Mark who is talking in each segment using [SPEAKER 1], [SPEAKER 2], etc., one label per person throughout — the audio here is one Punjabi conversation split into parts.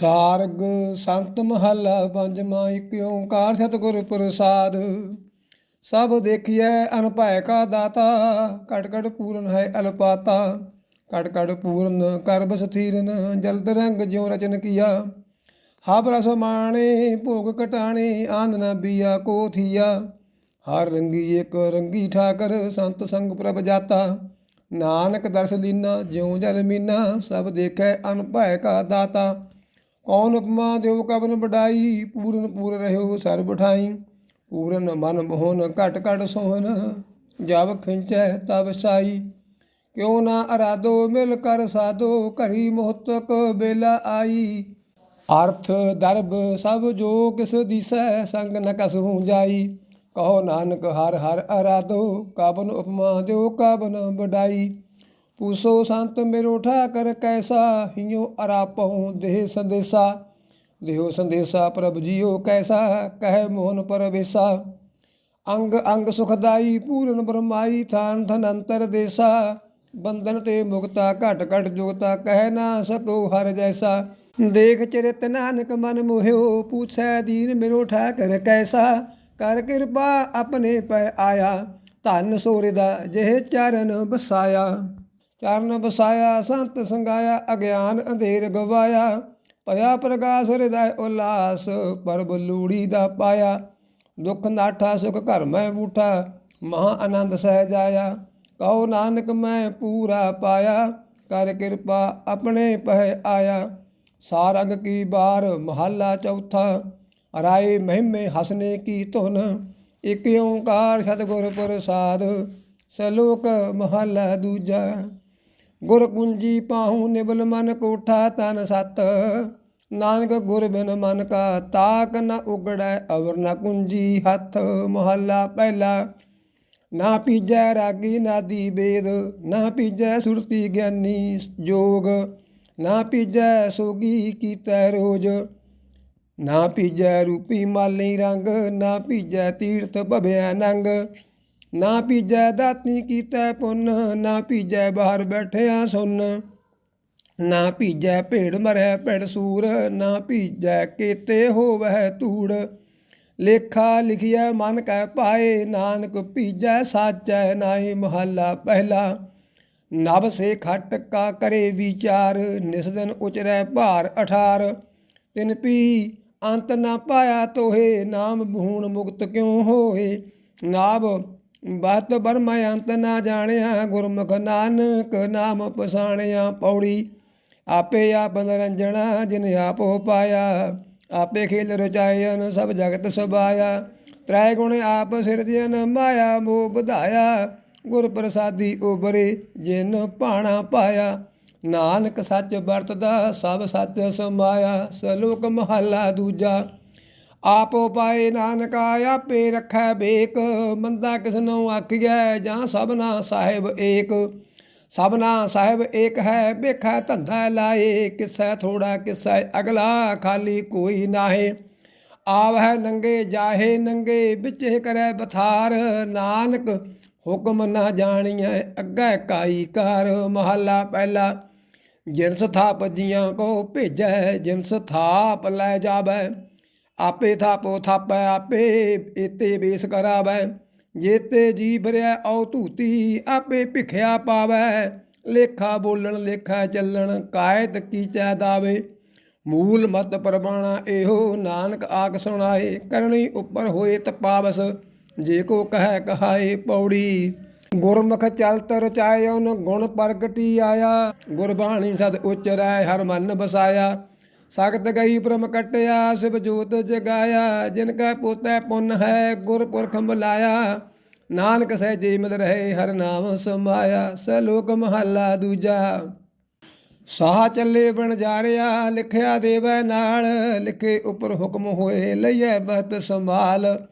[SPEAKER 1] ਸਾਰਗ ਸੰਤ ਮਹੱਲਾ ਪੰਜਵਾਂ ਇੱਕ ਓੰਕਾਰ, ਸਤਿਗੁਰ ਪ੍ਰਸਾਦ। ਸਭ ਦੇਖੀਐ ਅਨਭੈ ਕਾ ਦਾਤਾ ਘਟ ਘਟ ਪੂਰਨ ਹੈ ਅਲਪਾਤਾ। ਘਟ ਘਟ ਪੂਰਨ ਕਰਬ ਸਥੀਰਨ ਜਲਦ ਰੰਗ ਜਿਉ ਰਚਨ ਕੀਆ। ਹਬ ਰਸ ਮਾਣੇ, ਭੋਗ ਕਟਾਣੇ ਆਨ ਨ ਬੀਆ ਕੋ ਥੀਆ। ਹਰ ਰੰਗੀ ਇੱਕ ਰੰਗੀ ਠਾਕਰ, ਸੰਤ ਸੰਗ ਪ੍ਰਭ ਜਾਤਾ। ਨਾਨਕ ਦਰਸ ਲੀਨਾ, ਜਿਉ ਜਲ ਮੀਨਾ, ਸਭ ਦੇਖੈ ਅਨਭੈ ਕਾ ਦਾਤਾ। ਕੌਣ ਉਪਮਾ ਦਿਓ ਕਬਨ ਵਡਾਈ? ਪੂਰਨ ਪੂਰ ਰਹਿਓ ਸਰ ਬਠਾਈ। ਪੂਰਨ ਮਨ ਮੋਹਨ ਘਟ ਘਟ ਸੋਹਨ, ਜਬ ਖਿੰਚੈ ਤਬ ਸਾਈ। ਕਿਉ ਨਾ ਅਰਾਧੋ ਮਿਲ ਕਰ ਸਾਧੋ ਘਰੀ ਮੋਹਤਕ ਬੇਲਾ ਆਈ। ਅਰਥ ਦਰਬ ਸਭ ਜੋ ਕਿਸ ਦਿਸੈ, ਸੰਗ ਨ ਕਸਹੂ ਜਾਈ। ਕਹੋ ਨਾਨਕ ਹਰ ਹਰ ਅਰਾਧੋ ਕਬਨ ਉਪਮਾ ਦਿਓ ਕਬਨ ਵਡਾਈ। ਪੂਸੋ ਸੰਤ ਮੇਰੋ ਠਾਕਰ ਕੈਸਾ ਹਿਉ ਅਰਾਪਹੁ ਦੇਹ ਸੰਦੇਸਾ। ਦੇਹੋ ਸੰਦੇਸਾ ਪ੍ਰਭ ਜੀਓ ਕੈਸਾ, ਕਹਿ ਮੋਹਨ ਪਰਵੇਸਾ। ਅੰਗ ਅੰਗ ਸੁਖਦਾਈ ਪੂਰਨ ਬ੍ਰਹਮਾਈ ਥਾਨ ਥਨ ਅੰਤਰ ਦੇਸਾ। ਬੰਧਨ ਤੇ ਮੁਕਤਾ ਘਟ ਘਟ ਜੁਗਤਾ ਕਹਿ ਨਾ ਸਕੋ ਹਰ ਜੈਸਾ। ਦੇਖ ਚਰਿਤ ਨਾਨਕ ਮਨ ਮੋਹਿਓ, ਪੁੱਛੈ ਦੀਨ ਮੇਰੋ ਠਾਕਰ ਕੈਸਾ। ਕਰ ਕਿਰਪਾ ਆਪਣੇ ਪੈ ਆਇਆ, ਧਨ ਸੋਰੇ ਦਾ ਜਿਹ ਚਰਨ ਬਸਾਇਆ ਚਰਨ ਬਸਾਇਆ ਸੰਤ ਸੰਗਾਇਆ, ਅਗਿਆਨ ਅੰਧੇਰ ਗਵਾਇਆ। ਭਇਆ ਪ੍ਰਕਾਸ਼ ਹਿਰਦੈ ਉਲਾਸ ਪਰਬ ਲੂੜੀ ਦਾ ਪਾਇਆ। ਦੁਖ ਨਾਠਾ, ਸੁਖ ਘਰ ਮੈਂ ਬੂਠਾ, ਮਹਾ ਆਨੰਦ ਸਹਿ ਜਾਇਆ। ਕਹੋ ਨਾਨਕ ਮੈਂ ਪੂਰਾ ਪਾਇਆ, ਕਰ ਕਿਰਪਾ ਆਪਣੇ ਪਹਿ ਆਇਆ। ਸਾਰੰਗ ਕੀ ਬਾਰ, ਮਹੱਲਾ ਚੌਥਾ, ਰਾਏ ਮਹਿਮੇ ਹਸਨੇ ਕੀ ਧੁਨ। ਇਕ ਓੰਕਾਰ ਸਤਿਗੁਰ ਪ੍ਰਸਾਦ, ਸਲੋਕ ਮਹੱਲਾ ਦੂਜਾ। ਗੁਰ ਕੁੰਜੀ ਪਾਹੂ ਨਿਬਲ ਮਨ ਕੋਠਾ ਤਨ ਸਤ। ਨਾਨਕ ਗੁਰ ਬਿਨ ਮਨ ਕਾ ਤਾਕ ਨ ਉਗੜੈ, ਅਵਰ ਨ ਕੁੰਜੀ ਹੱਥ ਮਹੱਲਾ ਪਹਿਲਾ। ਨਾ ਪੀਜੈ ਰਾਗੀ ਨਾਦੀ ਵੇਦ ਨਾ ਪੀਜੈ ਸੁਰਤੀ ਗਿਆਨੀ ਜੋਗ। ਨਾ ਪੀਜੈ ਸੋਗੀ ਕੀਤੈ ਰੋਜ। ਨਾ ਪੀਜੈ ਰੂਪੀ ਮਾਲੀ ਰੰਗ, ਨਾ ਪੀਜੈ ਤੀਰਥ ਭਵਿਆ ਨੰਗ। ਨਾ ਪੀਜੈ ਦਾਤੀ ਕੀਤੈ ਪੁੰਨ, ਨਾ ਪੀਜੈ ਬਾਹਰ ਬੈਠਿਆ ਸੁਨ। ਨਾ ਭੀਜੈ ਭੇੜ ਮਰੈ ਭੇੜ ਸੂਰ, ਨਾ ਭੀਜੈ ਕੀਤੇ ਹੋਵੈ ਧੂੜ। ਲੇਖਾ ਲਿਖਿਆ ਮਨ ਕੈ ਪਾਏ, ਨਾਨਕ ਭੀਜੈ ਸਾਚੈ ਨਾਹੀ ਮਹੱਲਾ ਪਹਿਲਾ। ਨਭ ਸੇ ਖਟ ਕਾ ਕਰੇ ਵਿਚਾਰ, ਨਿਸ ਦਿਨ ਉਚਰੈ ਭਾਰ ਅਠਾਰ। ਤਿਨ ਪੀ ਅੰਤ ਨਾ ਪਾਇਆ ਤੋਹੇ, ਨਾਮ ਭੂਣ ਮੁਕਤ ਕਿਉ ਹੋਏ? ਨਾਭ ਬਤ ਬਰਮ ਅੰਤ ਨਾ ਜਾਣਿਆ, ਗੁਰਮੁਖ ਨਾਨਕ ਨਾਮ ਪਸਾਣਿਆ ਪੌੜੀ। ਆਪੇ ਆਪ ਨਰੰਜਣਾ, ਜਿਨ ਆਪੋ ਪਾਇਆ। ਆਪੇ ਖੇਲ ਰਚਾਇਨ ਸਭ ਜਗਤ ਸਬਾਇਆ ਤ੍ਰੈ ਗੁਣ ਆਪ ਸਿਰਜਨ ਮਾਇਆ, ਮੋਹ ਵਧਾਇਆ। ਗੁਰ ਪ੍ਰਸਾਦੀ ਉਬਰੇ ਜਿਨ ਭਾਣਾ ਪਾਇਆ। ਨਾਨਕ ਸੱਚ ਵਰਤਦਾ, ਸਭ ਸੱਚ ਸਮਾਇਆ। ਸਲੋਕ ਮਹੱਲਾ ਦੂਜਾ। ਆਪ ਪਾਏ ਨਾਨਕਾ, ਆਪੇ ਰੱਖੈ ਬੇਕ। ਮੰਦਾ ਕਿਸਨੋਂ ਆਖੀਐ, ਜਾਂ ਸਭਨਾ ਸਾਹਿਬ ਏਕ। ਸਭਨਾ ਸਾਹਿਬ ਏਕ ਹੈ, ਵੇਖੈ ਧੰਦਾ ਲਾਏ। ਕਿਸੈ ਥੋੜਾ ਕਿਸੈ ਅਗਲਾ, ਖਾਲੀ ਕੋਈ ਨਾਹੇ। ਆਵਹਿ ਨੰਗੇ ਜਾਹੇ, ਨੰਗੇ ਵਿਚੇ ਕਰੈ ਬਥਾਰ। ਨਾਨਕ ਹੁਕਮ ਨਾ ਜਾਣੀਐ, ਅੱਗੇ ਕਾਈ ਕਰ। ਮਹੱਲਾ ਪਹਿਲਾ ਜਿਨਸ ਥਾਪ ਜੀਆਂ ਕੋ ਭੇਜੈ ਜਿਨਸ ਥਾਪ ਲੈ ਜਾਵੇ। ਆਪੇ ਥਾਪੋ ਥਾਪੈ, ਆਪੇ ਇਤੇ ਬੇਸ ਕਰਾਵੈ। ਜੇਤੇ ਜੀ ਭਰਿਆ ਔ ਧੂਤੀ, ਆਪੇ ਭਿਖਿਆ ਪਾਵੈ। ਲੇਖਾ ਬੋਲਣ, ਲੇਖਾ ਚੱਲਣ, ਕਾਇਤ ਕੀਚੈ ਦਾਵੇ। ਮੂਲ ਮਤ ਪਰਬਾਣਾ ਇਹੋ, ਨਾਨਕ ਆਖ ਸੁਣਾਏ। ਕਰਨੀ ਉੱਪਰ ਹੋਏ ਤਪਾਵਸ, ਜੇ ਕੋ ਕਹੈ ਕਹਾਏ ਪੌੜੀ। ਗੁਰਮੁਖ ਚਲਤ ਰਚਾਇਉਨ ਗੁਣ ਪ੍ਰਗਟੀ ਆਇਆ। ਗੁਰਬਾਣੀ ਸਦ ਉਚਰੈ, ਹਰ ਮਨ ਬਸਾਇਆ ਸਖਤ ਗਈ ਪ੍ਰਮ ਕਟਿਆ, ਸਿਵ ਜੋਤ ਜਗਾਇਆ, ਜਿਨ ਕੈ ਪੋਤੈ ਪੁੰਨ ਹੈ, ਗੁਰ ਪੁਰਖ ਬੁਲਾਇਆ ਨਾਨਕ ਸਹਿਜੇ ਮਿਲ ਰਹੇ, ਹਰ ਨਾਮ ਸਮਾਇਆ ਸਲੋਕ ਮਹੱਲਾ ਦੂਜਾ। ਸਾਹ ਚੱਲੇ ਬਣ ਜਾ ਜਾਰਿਆ, ਲਿਖਿਆ ਦੇਵੈ ਨਾਲ, ਲਿਖੇ ਉਪਰ ਹੁਕਮ ਹੋਏ, ਲਈਐ ਬਤ ਸੰਭਾਲ।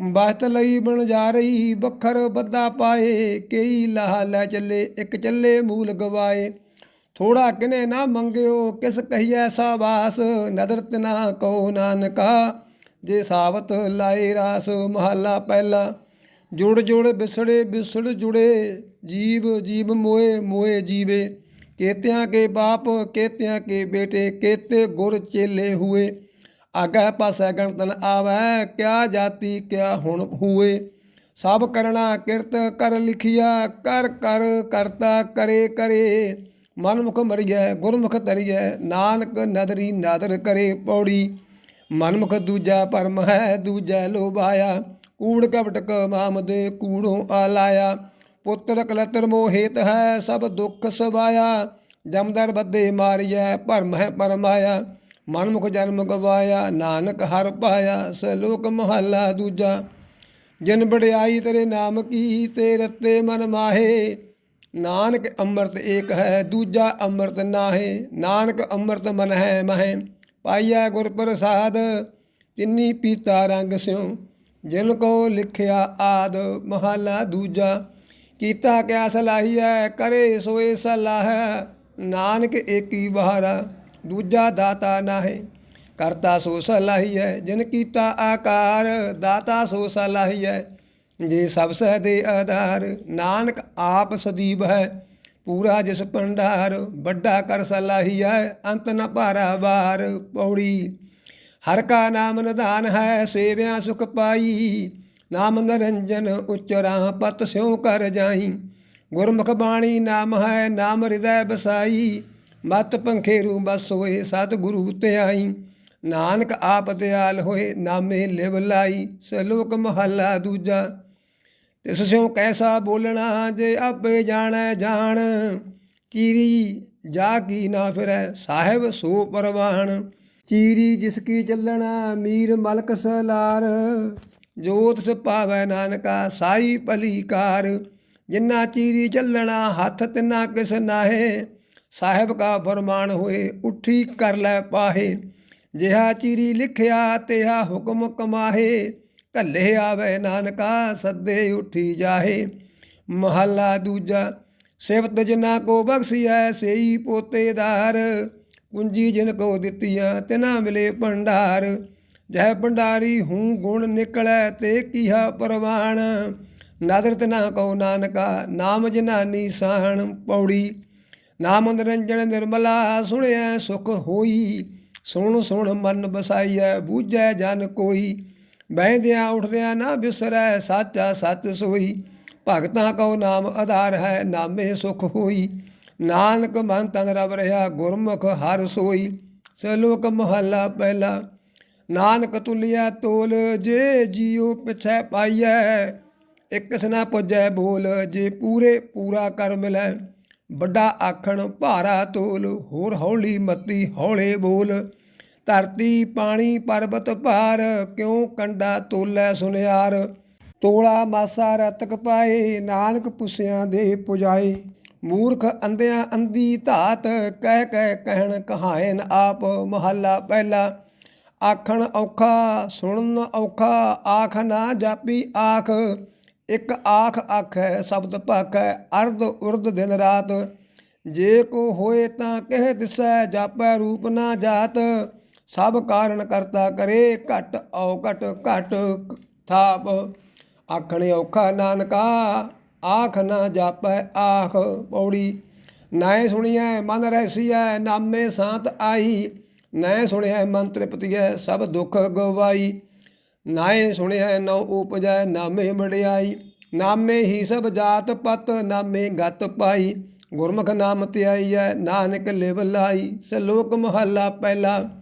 [SPEAKER 1] ਬਤ ਲਈ ਬਣ ਜਾ ਰਹੀ ਬਖਰ ਬੱਦਾ ਪਾਏ, ਕਈ ਲਾਹ ਲੈ ਚੱਲੇ, ਇੱਕ ਚੱਲੇ ਮੂਲ ਗਵਾਏ। ਥੋੜਾ ਕਿਨੇ ਨਾ ਮੰਗਿਓ, ਕਿਸ ਕਹੀਐ ਸਾਬਾਸ? ਨਦਰਤ ਨਾ ਕੋ ਨਾਨਕਾ, ਜੇ ਸਾਵਤ ਲਾਏ ਰਾਸ ਮਹੱਲਾ ਪਹਿਲਾ। ਜੁੜ ਜੁੜ ਬਿਸੜੇ ਬਿਸੜ ਜੁੜੇ, ਜੀਵ ਜੀਵ ਮੋਏ ਮੋਏ ਜੀਵੇ। ਕੇਤਿਆਂ ਕੇ ਬਾਪ, ਕੇਤਿਆਂ ਕੇ ਬੇਟੇ, ਕੇਤੇ ਗੁਰ ਚੇਲੇ ਹੁਏ। ਆਗਾ ਪਾਸੈ ਗਣਤਨ ਆਵੈ, ਕਿਆ ਜਾਤੀ, ਕਿਆ ਹੁਣ ਹੁਏ। ਸਭ ਕਰਣਾ ਕਿਰਤ ਕਰ ਲਿਖਿਆ, ਕਰ ਕਰ ਕਰਤਾ ਕਰੇ ਕਰੇ। ਮਨਮੁਖ ਮਰੀਐ, ਗੁਰਮੁਖ ਤਰੀਐ ਨਾਨਕ ਨਦਰੀ ਨਾਦਰ ਕਰੇ ਪੌੜੀ। ਮਨਮੁਖ ਦੂਜਾ ਪਰਮ ਹੈ, ਦੂਜੈ ਲੋਭਾਇਆ। ਕੂੜ ਕਪਟਕ ਮਾਮਦੇ ਕੂੜੋਂ ਆਲਾਇਆ। ਪੁੱਤਰ ਕਲਤਰ ਮੋਹਿਤ ਹੈ, ਸਭ ਦੁੱਖ ਸਵਾਇਆ। ਜਮਦਰ ਬੱਦੇ ਮਾਰੀਐ, ਭਰਮ ਹੈ ਪਰਮਾਇਆ। ਮਨਮੁਖ ਜਨਮ ਗਵਾਇਆ, ਨਾਨਕ ਹਰ ਪਾਇਆ। ਸਲੋਕ ਮਹੱਲਾ ਦੂਜਾ, ਜਿਨ ਵਡਿਆਈ ਤੇਰੇ ਨਾਮ ਕੀ ਤੇ ਰਤੇ ਮਨ ਮਾਹੇ। ਨਾਨਕ ਅੰਮ੍ਰਿਤ ਏਕ ਹੈ, ਦੂਜਾ ਅੰਮ੍ਰਿਤ ਨਾਹੇ, ਨਾਨਕ ਅੰਮ੍ਰਿਤ ਮਨ ਹੈ ਮਹੈ। ਪਾਈਐ ਗੁਰ ਪ੍ਰਸਾਦ, ਤਿੰਨੀ ਪੀਤਾ ਰੰਗ ਸਿਉ। ਜਿਨ ਕੋ ਲਿਖਿਆ ਆਦ, ਮਹਲਾ ਦੂਜਾ। ਕੀਤਾ ਕਿਆ ਸਲਾਹੀਐ, ਕਰੇ ਸੋਏ ਸਲਾਹ। ਨਾਨਕ ਏਕੀ ਬਹਾਰਾ, ਦੂਜਾ ਦਾਤਾ ਨਾਹੇ। ਕਰਤਾ ਸੋ ਸਲਾਹੀਐ, ਜਿਨ ਕੀਤਾ ਆਕਾਰ, ਦਾਤਾ ਸੋ ਸਲਾਹੀਐ। ਜੇ ਸਭ ਸਹਿ ਦੇ ਆਧਾਰ, ਨਾਨਕ ਆਪ ਸਦੀਬ ਹੈ ਪੂਰਾ ਜਿਸ ਭੰਡਾਰ, ਵੱਡਾ ਕਰ ਸਲਾਹੀਐ, ਅੰਤ ਨ ਭਾਰਾ ਵਾਰ ਪੌੜੀ। ਹਰ ਕਾ ਨਾਮ ਨਿਧਾਨ ਹੈ, ਸੇਵਿਆ ਸੁਖ ਪਾਈ। ਨਾਮ ਨਿਰੰਜਨ ਉਚਰਾ ਪਤ ਸਿਉ ਕਰ ਜਾਈ। ਗੁਰਮੁਖ ਬਾਣੀ ਨਾਮ ਹੈ, ਨਾਮ ਹਿਰਦੈ ਬਸਾਈ ਮਤ ਪੰਖੇਰੂ ਬਸ ਹੋਏ ਸਤ ਗੁਰੂ ਧਿਆਈ। ਨਾਨਕ ਆਪ ਦਿਆਲ ਹੋਏ, ਨਾਮੇ ਲਿਵ ਲਾਈ। ਸਲੋਕ ਮਹੱਲਾ ਦੂਜਾ। ਤਿਸ ਸਿਉ ਕੈਸਾ ਬੋਲਣਾ ਜੇ ਆਪੇ ਜਾਣੈ ਜਾਣ, ਚੀਰੀ ਜਾ ਕੀ ਨਾ ਫਿਰੈ ਸਾਹਿਬ ਸੋ ਪਰਵਾਨ ਚੀਰੀ ਜਿਸ ਕੀ ਚੱਲਣਾ ਮੀਰ ਮਲਕ ਸਲਾਰ ਜੋਤ ਸ ਪਾਵੈ ਨਾਨਕਾ ਸਾਈ ਭਲੀਕਾਰ। ਜਿੰਨਾ ਚੀਰੀ ਚੱਲਣਾ ਹੱਥ ਤਿੰਨਾ ਕਿਸ ਨਾਹੇ, ਸਾਹਿਬ ਕਾ ਫਰਮਾਨ ਹੋਏ ਉੱਠੀ ਕਰ ਲੈ ਪਾਹੇ। ਜਿਹਾ ਚੀਰੀ ਲਿਖਿਆ, ਤਿਹਾ ਹੁਕਮ ਕਮਾਹੇ। ਕੱਲੇ ਆਵੇ ਨਾਨਕਾ, ਸੱਦੇ ਉੱਠੀ ਜਾਹੇ। ਮਹੱਲਾ ਦੂਜਾ ਸਿਵਤ ਜਿਨਾ ਕੋ ਬਖਸ਼ਿਐ, ਸੇਈ ਪੋਤੇਦਾਰ। ਕੁੰਜੀ ਜਿਨ ਕੋ ਦਿੱਤੀਆਂ ਤਿਨਾ ਮਿਲੇ ਭੰਡਾਰ। ਜੈ ਭੰਡਾਰੀ ਹੂੰ ਗੁਣ ਨਿਕਲੈ, ਤੇ ਕੀਹਾ ਪਰਵਾਨ ਨਾਦਰ ਤਿਨਾ ਕੋ ਨਾਨਕਾ, ਨਾਮ ਜਨਾਨੀ ਸਾਹਣ ਪੌੜੀ। ਨਾਮ ਨਿਰੰਜਨ ਨਿਰਮਲਾ ਸੁਣਿਆ ਸੁਖ ਹੋਈ। ਸੁਣ ਸੁਣ ਮਨ ਬਸਾਈਐ, ਬੂਝੈ ਜਨ ਕੋਈ। ਬਹਿੰਦਿਆਂ ਉਠਦਿਆਂ ਨਾ ਬਿਸਰੈ, ਸਾਚਾ ਸੱਚ ਸੋਈ। ਭਗਤਾਂ ਕਉ ਨਾਮ ਆਧਾਰ ਹੈ, ਨਾਮੇ ਸੁਖ ਹੋਈ। ਨਾਨਕ ਮਨ ਤਨ ਰਵ ਰਹਾ, ਗੁਰਮੁਖ ਹਰ ਸੋਈ। ਸਲੋਕ ਮਹੱਲਾ ਪਹਿਲਾ, ਨਾਨਕ ਤੁਲਿਆ ਤੋਲ, ਜੇ ਜੀਉ ਪਿਛੈ ਪਾਈਐ। ਇਕ ਸਨਾ ਪੁੱਜੈ ਬੋਲ, ਜੇ ਪੂਰੇ ਪੂਰਾ ਕਰ ਮਿਲੈ। ਵੱਡਾ ਆਖਣ ਭਾਰਾ ਤੋਲ, ਹੋਰ ਹੌਲੀ ਮਤੀ ਹੌਲੇ ਬੋਲ। ਧਰਤੀ ਪਾਣੀ ਪਰਬਤ ਭਾਰ, ਕਿਉ ਕੰਡਾ ਤੋਲੇ ਸੁਨਿਆਰ? ਤੋਲਾ ਮਾਸਾ ਰਤਕ ਪਾਏ, ਨਾਨਕ ਪੁੱਸਿਆਂ ਦੇ ਪੁਜਾਏ। ਮੂਰਖ ਅੰਧਿਆਂ ਅੰਧੀ ਧਾਤ, ਕਹਿ ਕਹਿ ਕਹਿਣ ਕਹਾਇਨ ਆਪ, ਮਹੱਲਾ ਪਹਿਲਾ। ਆਖਣ ਔਖਾ, ਸੁਣਨ ਔਖਾ, ਆਖ ਨਾ ਜਾਪੀ ਆਖ। ਇੱਕ ਆਖ ਆਖੈ, ਸ਼ਬਦ ਭਾਖੈ, ਅਰਧ ਉਰਧ ਦਿਨ ਰਾਤ। ਜੇ ਕੋ ਹੋਏ ਤਾਂ ਕਹਿ ਦਿਸੈ, ਜਾਪੈ ਰੂਪ ਨਾ ਜਾਤ। ਸਭ ਕਾਰਨ ਕਰਤਾ ਕਰੇ, ਘਟ ਔ ਘਟ ਘਟ ਥਾਪ। ਆਖਣੇ ਔਖਾ ਨਾਨਕਾ, ਆਖ ਨਾ ਜਾਪੈ ਆਖ ਪੌੜੀ। ਨਾਏ ਸੁਣੀਐ ਮਨ ਰਹਿਸੀਐ ਨਾਮੇ ਸਾਤ ਆਈ। ਨਾਏ ਸੁਣਿਐ ਮਨ ਤ੍ਰਿਪਤੀਐ ਸਭ ਦੁੱਖ ਗਵਾਈ। ਨਾਏ ਸੁਣਿਐ ਨਉ ਉਪਜੈ, ਨਾਮੇ ਮੜਿਆਈ ਨਾਮੇ ਹੀ ਸਭ ਜਾਤ ਪਤ, ਨਾਮੇ ਗਤ ਪਾਈ। ਗੁਰਮੁਖ ਨਾਮ ਧਿਆਈਐ, ਨਾਨਕ ਲਿਵ ਲਾਈ। ਸਲੋਕ ਮਹੱਲਾ ਪਹਿਲਾ।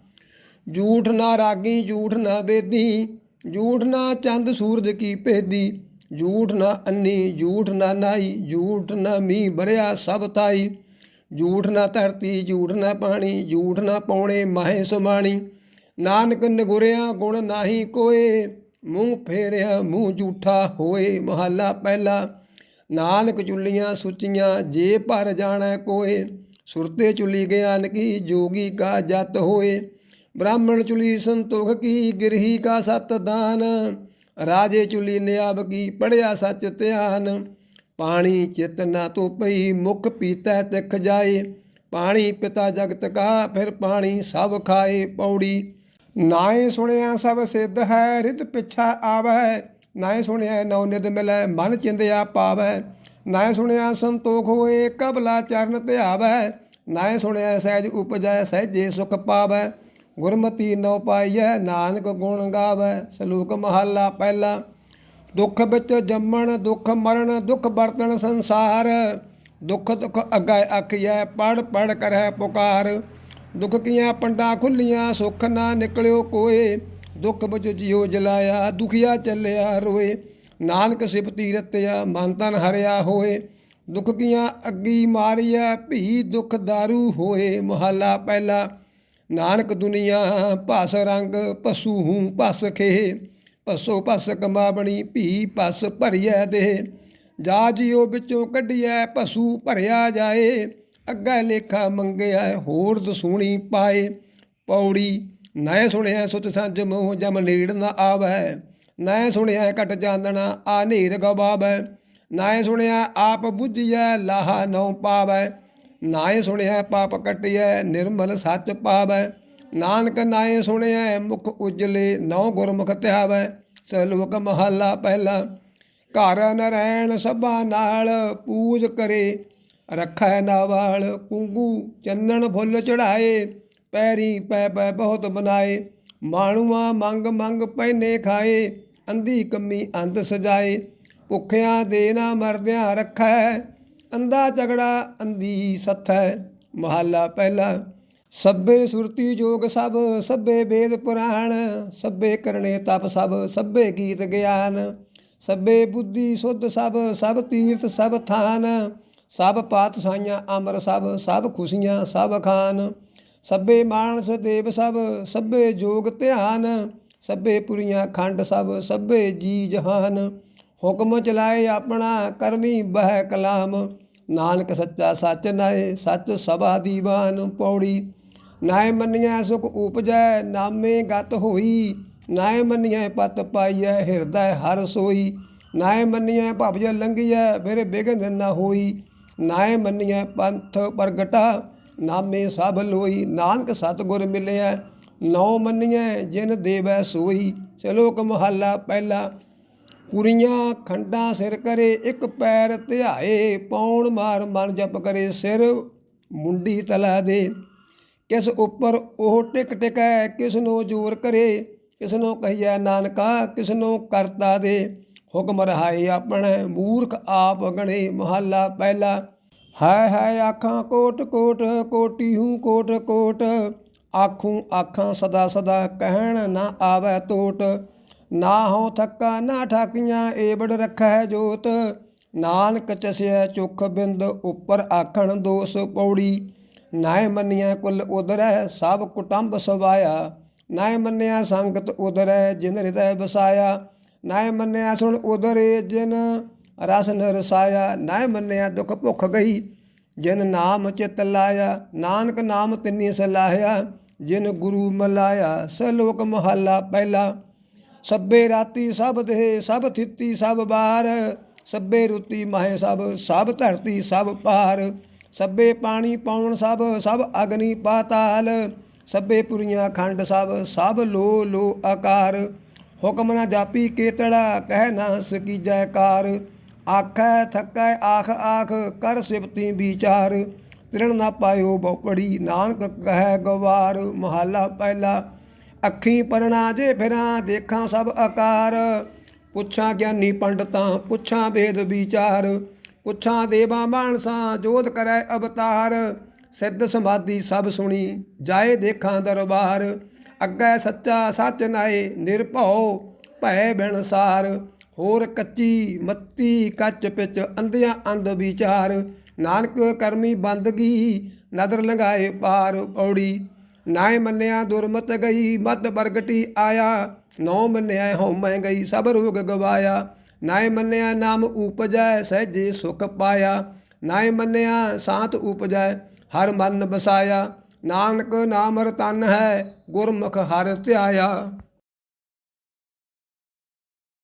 [SPEAKER 1] ਜੂਠ ਨਾ ਰਾਗੀ ਜੂਠ ਨਾ ਬੇਦੀ ਜੂਠ ਨਾ ਚੰਦ ਸੂਰਜ ਕੀ ਭੇਦੀ ਜੂਠ ਨਾ ਅੰਨੀ ਜੂਠ ਨਾ ਨਾਈ ਜੂਠ ਨਾ ਮੀਂਹ ਭਰਿਆ ਸਭ ਤਾਈ ਜੂਠ ਨਾ ਧਰਤੀ ਜੂਠ ਨਾ ਪਾਣੀ ਜੂਠ ਨਾ ਪੌਣੇ ਮਾਹੇ ਸੁਮਾਣੀ। ਨਾਨਕ ਨਗੁਰਿਆ ਗੁਣ ਨਾਹੀ ਕੋਏ, ਮੂੰਹ ਫੇਰਿਆ ਮੂੰਹ ਝੂਠਾ ਹੋਏ ਮਹੱਲਾ ਪਹਿਲਾ। ਨਾਨਕ ਚੁੱਲੀਆਂ ਸੁੱਚੀਆਂ ਜੇ ਭਰ ਜਾਣਾ ਕੋਏ, ਸੁਰਤੇ ਚੁੱਲੀ ਗਿਆਨ ਕੀ ਜੋਗੀ ਕਾ ਜਤ ਹੋਏ। ਬ੍ਰਾਹਮਣ ਚੁਲੀ ਸੰਤੋਖ ਕੀ ਗਿਰਹੀ ਕਾ ਸਤ ਦਾਨ, ਰਾਜੇ ਚੁਲੀ ਨਿਆਬ ਕੀ ਪੜਿਆ ਸੱਚ ਧਿਆਨ। ਪਾਣੀ ਚਿਤ ਨਾ ਤੋ ਪਈ ਮੁਖ ਪੀਤੈ ਤਿਖ ਜਾਏ, ਪਾਣੀ ਪਿਤਾ ਜਗਤ ਕਾ ਫਿਰ ਪਾਣੀ ਸਭ ਖਾਏ ਪੌੜੀ। ਨਾਏ ਸੁਣਿਆ ਸਭ ਸਿੱਧ ਹੈ ਰਿਤ ਪਿਛਾ ਆਵੈ। ਨਾਏ ਸੁਣਿਆ ਨੌ ਨਿਦ ਮਿਲੈ, ਮਨ ਚਿੰਦਿਆ ਪਾਵੈ। ਨਾਏ ਸੁਣਿਆ ਸੰਤੋਖ ਹੋਏ, ਕਬਲਾ ਚਰਨ ਧਿਆਵੈ। ਨਾਏ ਸੁਣਿਆ ਸਹਿਜ ਉਪਜੈ, ਸਹਿਜੇ ਸੁਖ ਪਾਵੈ। ਗੁਰਮਤੀ ਨਉ ਪਾਈਐ, ਨਾਨਕ ਗੁਣ ਗਾਵੈ, ਸਲੂਕ ਮਹੱਲਾ ਪਹਿਲਾ। ਦੁੱਖ ਵਿੱਚ ਜੰਮਣ, ਦੁੱਖ ਮਰਨ, ਦੁੱਖ ਵਰਤਣ ਸੰਸਾਰ। ਦੁੱਖ ਦੁੱਖ ਅੱਗੇ ਆਖੀਐ, ਪੜ ਪੜ ਕਰੈ ਪੁਕਾਰ। ਦੁੱਖ ਕੀਆਂ ਪੰਡਾ ਖੁੱਲੀਆਂ, ਸੁੱਖ ਨਾ ਨਿਕਲਿਓ ਕੋਏ। ਦੁੱਖ ਵਿੱਚ ਜਿਉ ਜਲਾਇਆ, ਦੁਖੀਆ ਚੱਲਿਆ ਰੋਏ। ਨਾਨਕ ਸਿਫਤੀ ਰਤਿਆ ਮਨ ਤਨ ਹਰਿਆ ਹੋਏ। ਦੁੱਖ ਕੀਆਂ ਅੱਗੀ ਮਾਰੀਆ ਭੀ ਦੁੱਖ ਦਾਰੂ ਹੋਏ, ਮਹੱਲਾ ਪਹਿਲਾ। ਨਾਨਕ ਦੁਨੀਆ, ਭਸ ਰੰਗ ਪਸੂ ਹੂੰ ਭਸ ਖੇ। ਪਸੋ ਭਸ ਕਮਾਵਣੀ, ਭੀ ਭਸ ਭਰੀਐ ਦੇ ਜਾ ਜਿਉ ਵਿੱਚੋਂ ਕੱਢਿਐ ਪਸੂ ਭਰਿਆ ਜਾਏ। ਅੱਗੇ ਲੇਖਾ ਮੰਗਿਆ ਹੋਰ ਦਸੂਣੀ ਪਾਏ। ਪੌੜੀ ਨੈ ਸੁਣਿਆ ਸੁਤ ਸੰਜ ਮੋਹ ਜਮ ਨੀੜ ਨ ਆਵੈ ਨੈ ਸੁਣਿਆ ਕਟ ਚਾਨਣਾ, ਆ ਨੀਰ ਗਵਾਵੈ ਨਾਏ ਸੁਣਿਆ ਆਪ ਬੁੱਝਿਐ, ਲਾਹਾ ਨਉ ਪਾਵੈ ਨਾਏ ਸੁਣਿਆ ਪਾਪ ਕਟਿਐ, ਨਿਰਮਲ ਸੱਚ ਪਾਵੈ। ਨਾਨਕ ਨਾਏ ਸੁਣਿਆ ਮੁਖ ਉਜਲੇ ਨੌ ਗੁਰਮੁਖ ਧਿਆਵੈ। ਸਲੋਕ ਮਹੱਲਾ ਪਹਿਲਾ, ਘਰ ਨਰੈਣ ਸਭਾ ਨਾਲ ਪੂਜ ਕਰੇ। ਰੱਖੈ ਨਾਵਾਲ ਕੁੰਗੂ ਚੰਦਨ ਫੁੱਲ ਚੜਾਏ ਪੈਰੀ ਪੈ ਪੈ ਬਹੁਤ ਬਨਾਏ ਮਾਣੂਆ ਮੰਗ ਮੰਗ ਪੈਨੇ ਖਾਏ। ਅੰਧੀ ਕੰਮੀ ਅੰਧ ਸਜਾਏ। ਭੁੱਖਿਆਂ ਦੇ ਨਾ ਮਰਦਿਆਂ ਰੱਖੈ ਅੰਧਾ ਝਗੜਾ ਅੰਧੀ ਹੈ ਮਹੱਲਾ ਪਹਿਲਾ। ਸਭੇ ਸੁਰਤੀ ਜੋਗ ਸਭ, ਸਭੇ ਵੇਦ ਪੁਰਾਣ। ਸਭੇ ਕਰਨੇ ਤਪ ਸਭ, ਸਭੇ ਗੀਤ ਗਿਆਨ। ਸਭੇ ਬੁੱਧੀ ਸੁਧ ਸਭ ਸਭ ਤੀਰਥ ਸਭ ਥਾਨ। ਸਭ ਪਾਤ ਸਾਈਆਂ ਅਮਰ ਸਭ ਸਭ ਖੁਸ਼ੀਆਂ ਸਭ ਖਾਨ। ਸਭੇ ਮਾਨਸ ਦੇਵ ਸਭ, ਸਭੇ ਜੋਗ ਧਿਆਨ। ਸਭੇ ਪੁਰੀਆਂ ਖੰਡ ਸਭ, ਸਭੇ ਜੀ ਜਹਾਨ। ਹੁਕਮ ਚਲਾਏ ਆਪਣਾ ਕਰਮੀ ਬਹਿ ਕਲਾਮ। ਨਾਨਕ ਸੱਚਾ ਸੱਚ ਨਾਏ, ਸੱਚ ਸਭਾ ਦੀਵਾਨ ਪੌੜੀ। ਨਾਏ ਮੰਨਿਆ ਸੁਖ ਉਪਜੈ, ਨਾਮੇ ਗਤ ਹੋਈ। ਨਾਏ ਮੰਨਿਆ ਪਤ ਪਾਈਐ, ਹਿਰਦੈ ਹਰ ਸੋਈ। ਨਾਏ ਮੰਨਿਆ ਭਵਜ ਲੰਘੀਐ, ਫਿਰ ਬਿਗਨ ਨ ਹੋਈ। ਨਾਏ ਮੰਨਿਆ ਪੰਥ ਪ੍ਰਗਟਾ, ਨਾਮੇ ਸਭ ਲੋਈ। ਨਾਨਕ ਸਤਿਗੁਰ ਮਿਲਿਆ ਨੌ ਮੰਨਿਐ, ਜਿਨ ਦੇਵੈ ਸੋਈ। ਚਲੋ ਮਹੱਲਾ ਪਹਿਲਾ। ਕੁੜੀਆਂ ਖੰਡਾ ਸਿਰ ਕਰੇ, ਇੱਕ ਪੈਰ ਧਿਆਏ, ਪੌਣ ਮਾਰ ਮਨ ਜਪ ਕਰੇ, ਸਿਰ ਮੁੰਡੀ ਤਲਾ ਦੇ। ਕਿਸ ਉੱਪਰ ਉਹ ਟਿਕ ਟਿਕੈ ਕਿਸ ਨੂੰ ਜੋਰ ਕਰੇ ਕਿਸ ਨੂੰ ਕਹੀਐ ਨਾਨਕਾ ਕਿਸ ਨੂੰ ਕਰਤਾ ਦੇ। ਹੁਕਮ ਰਹਾਏ ਆਪਣੇ, ਮੂਰਖ ਆਪ ਗਣੇ, ਮਹੱਲਾ ਪਹਿਲਾ। ਹਾਇ ਹਾਏ ਆਖਾਂ ਕੋਟ ਕੋਟ, ਕੋਟੀ ਹੂੰ ਕੋਟ ਕੋਟ। ਆਖੂੰ ਆਖਾਂ ਸਦਾ ਸਦਾ ਕਹਿਣ ਨਾ ਆਵੈ ਟੋਟ ਨਾ ਹੋ ਥੱਕਾ ਨਾ ਠਾਕੀਆਂ, ਏਬੜ ਰੱਖੈ ਜੋਤ। ਨਾਨਕ ਚਸਿਆ ਚੁਖ ਬਿੰਦ, ਉੱਪਰ ਆਖਣ ਦੋਸ ਪੌੜੀ। ਨਾਏ ਮੰਨਿਆ ਕੁਲ ਉਦਰੈ ਸਭ ਕੁਟੰਬ ਸਵਾਇਆ। ਨਾਏ ਮੰਨਿਆ ਸੰਗਤ ਉਦਰੈ ਜਿਨ ਹਿਰਦੈ ਵਸਾਇਆ। ਨਾਏ ਮੰਨਿਆ ਸੁਣ ਉਦਰੇ ਜਿਨ ਰਸ ਨ ਰਸਾਇਆ ਨਾਏ ਮੰਨਿਆ ਦੁਖ ਭੁਖ ਗਈ, ਜਿਨ ਨਾਮ ਚਿਤ ਲਾਇਆ। ਨਾਨਕ ਨਾਮ ਤਿੰਨੀ ਸਲਾਹਿਆ, ਜਿਨ ਗੁਰੂ ਮਲਾਇਆ। ਸਲੋਕ ਮਹੱਲਾ ਪਹਿਲਾ। ਸਭੇ ਰਾਤੀ ਸਭ ਦੇਹ ਸਭ ਥਿੱਤੀ ਸਭ ਬਾਰ ਸਭੇ ਰੁੱਤੀ ਮਾਹੇ ਸਭ ਸਭ ਧਰਤੀ ਸਭ ਪਾਰ ਸਭੇ ਪਾਣੀ ਪਾਉਣ ਸਭ ਸਭ ਅਗਨੀ ਪਾਤਾਲ ਸਭੇ ਪੁਰੀਆਂ ਖੰਡ ਸਭ ਸਭ ਲੋ ਲੋ ਆਕਾਰ। ਹੁਕਮ ਨਾ ਜਾਪੀ ਕੇਤੜਾ, ਕਹਿ ਨਾ ਸਕੀ ਜੈਕਾਰ ਆਖੈ, ਥਕੈ, ਆਖ ਆਖ, ਕਰ ਸਿਫਤੀ ਵਿਚਾਰ। ਤਿਰਣ ਨਾ ਪਾਇਓ ਬਉਪੜੀ ਨਾਨਕ ਕਹੈ ਗਵਾਰ। ਮਹੱਲਾ ਪਹਿਲਾ ਅੱਖੀ ਪਰਣਾ ਜੇ ਫਿਰਾਂ, ਦੇਖਾਂ ਸਭ ਆਕਾਰ। ਪੁੱਛਾਂ ਗਿਆਨੀ ਪੰਡਤਾਂ, ਪੁੱਛਾਂ ਵੇਦ ਵਿਚਾਰ। ਪੁੱਛਾਂ ਦੇਵਾ ਮਾਨਸਾਂ ਜੋਧ ਕਰੈ ਅਵਤਾਰ। ਸਿੱਧ ਸਮਾਧੀ ਸਭ ਸੁਣੀ, ਜਾਏ ਦੇਖਾਂ ਦਰਬਾਰ। ਅੱਗੇ ਸੱਚਾ ਸੱਚ ਨਾਏ, ਨਿਰਭਉ ਭੈ ਬਿਨਸਾਰ ਹੋਰ ਕੱਚੀ ਮੱਤੀ ਕੱਚ ਪਿਚ ਅੰਧਿਆਂ ਅੰਧ ਵਿਚਾਰ। ਨਾਨਕ ਕਰਮੀ ਬੰਦਗੀ, ਨਦਰ ਲੰਗਾਏ ਪਾਰ ਪੌੜੀ। ਨਾਇ ਮੰਨਿਆ, ਦੁਰਮਤ ਗਈ, ਮਤ ਪ੍ਰਗਟੀ ਆਇਆ। ਨੌ ਮੰਨਿਆ ਹਉਮੈ ਗਈ, ਸਭ ਰੋਗ ਗਵਾਇਆ। ਨਾਏ ਮੰਨਿਆ, ਨਾਮ ਉਪਜੈ, ਸਹਿਜੇ ਸੁਖ ਪਾਇਆ। ਨਾਏ ਮੰਨਿਆ, ਸਾਤ ਉਪਜੈ, ਹਰ ਮਨ ਬਸਾਇਆ। ਨਾਨਕ ਨਾਮ ਰਤਨ ਹੈ, ਗੁਰਮੁਖ ਹਰ ਧਿਆਇਆ।